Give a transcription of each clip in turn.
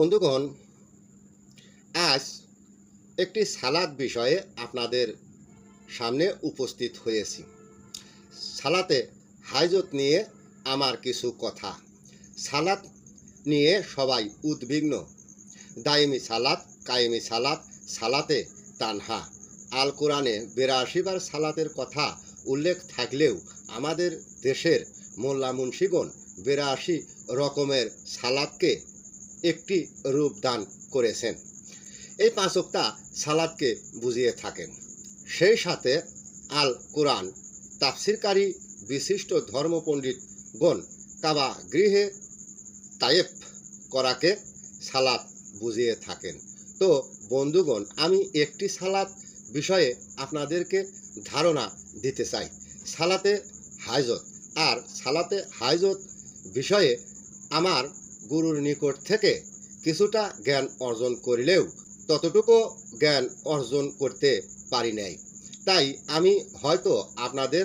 বন্ধুগণ, আজ একটি সালাদ বিষয়ে আপনাদের সামনে উপস্থিত হয়েছি। সালাতে হাইজত নিয়ে আমার কিছু কথা। সালাত নিয়ে সবাই উদ্বিগ্ন। দায়েমি সালাত, কায়েমি সালাত, সালাতে তানহা। আল কোরআনে বিরাশি বার সালাতের কথা উল্লেখ থাকলেও আমাদের দেশের মোল্লা মুন্সিগণ বিরাশি রকমের সালাদকে একটি রূপ দান করেছেন। এই পাঁচকটা সালাদকে বুঝিয়ে থাকেন। সেই সাথে আল কোরআন, তাফসিরকারী বিশিষ্ট ধর্মপণ্ডিতগণ কাবা গৃহে তায়েফ করাকে সালাদ বুঝিয়ে থাকেন। তো বন্ধুগণ, আমি একটি সালাদ বিষয়ে আপনাদেরকে ধারণা দিতে চাই। সালাতে হাইজত, আর সালাতে হাইজত বিষয়ে আমার গুরুর নিকট থেকে কিছুটা জ্ঞান অর্জন করিলেও ততটুকু জ্ঞান অর্জন করতে পারি নাই। তাই আমি হয়তো আপনাদের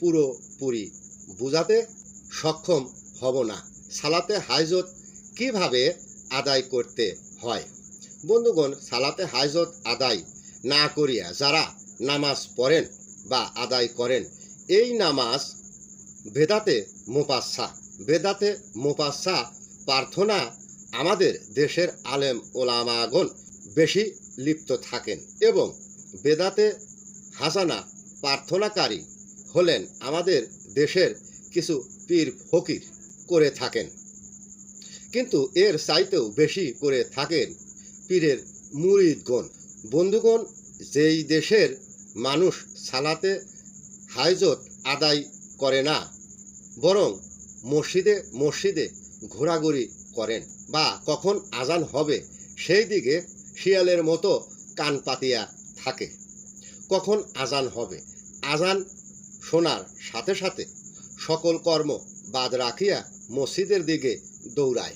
পুরোপুরি বোঝাতে সক্ষম হব না। সালাতে হাইজত কীভাবে আদায় করতে হয়? বন্ধুগণ, সালাতে হাইজত আদায় না করিয়া যারা নামাজ পড়েন বা আদায় করেন, এই নামাজ বেদাতে মোপাচ্ছা বেদাতে মোপাচ্ছা প্রার্থনা আমাদের দেশের আলেম ওলামাগণ বেশি লিপ্ত থাকেন এবং বেদাতে হাসানা প্রার্থনাকারী হলেন আমাদের দেশের কিছু পীর ফকির করে থাকেন। কিন্তু এর চাইতেও বেশি করে থাকেন পীরের মুরিদগণ। বন্ধুগণ, যেই দেশের মানুষ সালাতে হাইজত আদায় করে না, বরং মসজিদে মসজিদে ঘোরাঘুরি করেন বা কখন আজান হবে সেই দিকে শিয়ালের মতো কান পাতিয়া থাকে। কখন আজান হবে? আজান শোনার সাথে সাথে সকল কর্ম বাদ রাখিয়া মসজিদের দিকে দৌড়ায়।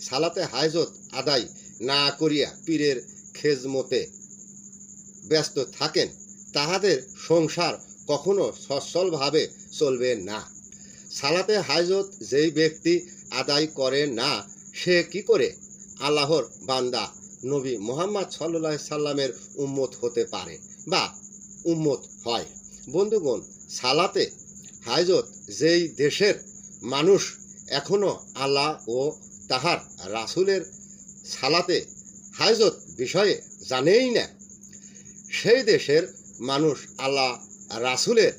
সালাতে হাইজত আদায় না করিয়া পীরের খেজমতে ব্যস্ত থাকেন, তাহাদের সংসার কখনো সচ্ছলভাবে চলবে না। সালাতে হাইজত যেই ব্যক্তি আদায় করে না, সে কি করে? আল্লাহর বান্দা নবী মোহাম্মদ সাল্লাহ সাল্লামের উম্মত হতে পারে বা উম্মত হয়। বন্ধুগণ, সালাতে হাইজত যেই দেশের মানুষ এখনও আল্লাহ ও তাহার রাসুলের সালাতে হাইজত বিষয়ে জানেই না, সেই দেশের মানুষ আল্লাহ রাসুলের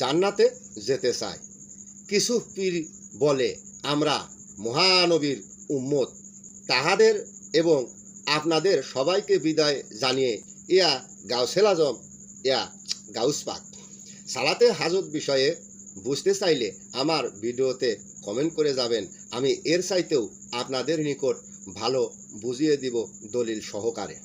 জান্নাতে যেতে চায়। কিছু পীর বলে আমরা মহানবীর উম্মত। তাহাদের এবং আপনাদের সবাইকে বিদায় জানিয়ে ইয়া গাউসেল আজম, ইয়া গাউসপাক সালাতে হাজত বিষয়ে বুঝতে চাইলে আমার ভিডিওতে কমেন্ট করে যাবেন। আমি এর চাইতেও আপনাদের নিকট ভালো বুঝিয়ে দিব দলিল সহকারে।